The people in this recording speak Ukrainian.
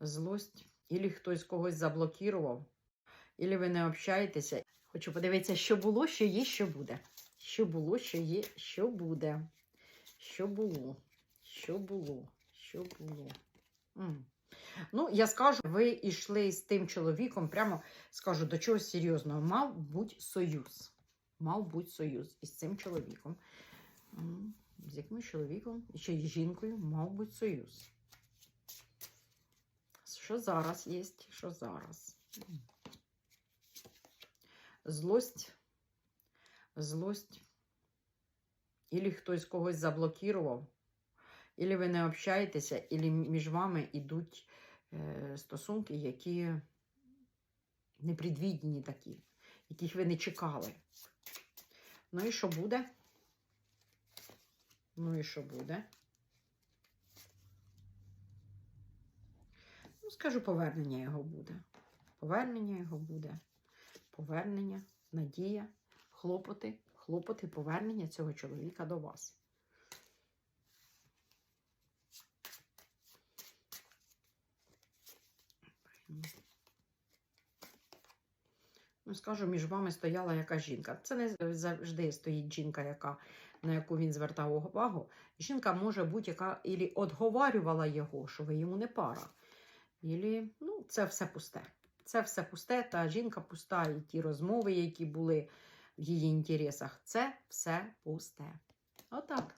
злость, ілі хтось когось заблокував, ілі ви не общаєтеся. Хочу подивитися, що було, що є, що буде. Що було, що є, що буде. Що було, що було, що було. М. Ну, я скажу, ви йшли з тим чоловіком, прямо скажу, до чогось серйозного. Мав бути союз. Мав бути союз із цим чоловіком. З якимось чоловіком і ще й жінкою мав бути союз. Що зараз є? Що зараз? Злость. Злость. Ілі хтось когось заблокував, ілі ви не общаєтеся, ілі між вами йдуть е, стосунки, які непредвідні такі, яких ви не чекали. Ну і що буде? Ну і що буде? Ну, скажу, повернення його буде. Повернення його буде. Повернення, надія, хлопоти, хлопоти, повернення цього чоловіка до вас. Ну, скажу, між вами стояла яка жінка. Це не завжди стоїть жінка, яка, на яку він звертав увагу. Жінка може бути, яка ілі отговарювала його, що ви йому не пара. Ілі, ну, це все пусте. Це все пусте, та жінка пуста, і ті розмови, які були в її інтересах, це все пусте. Отак.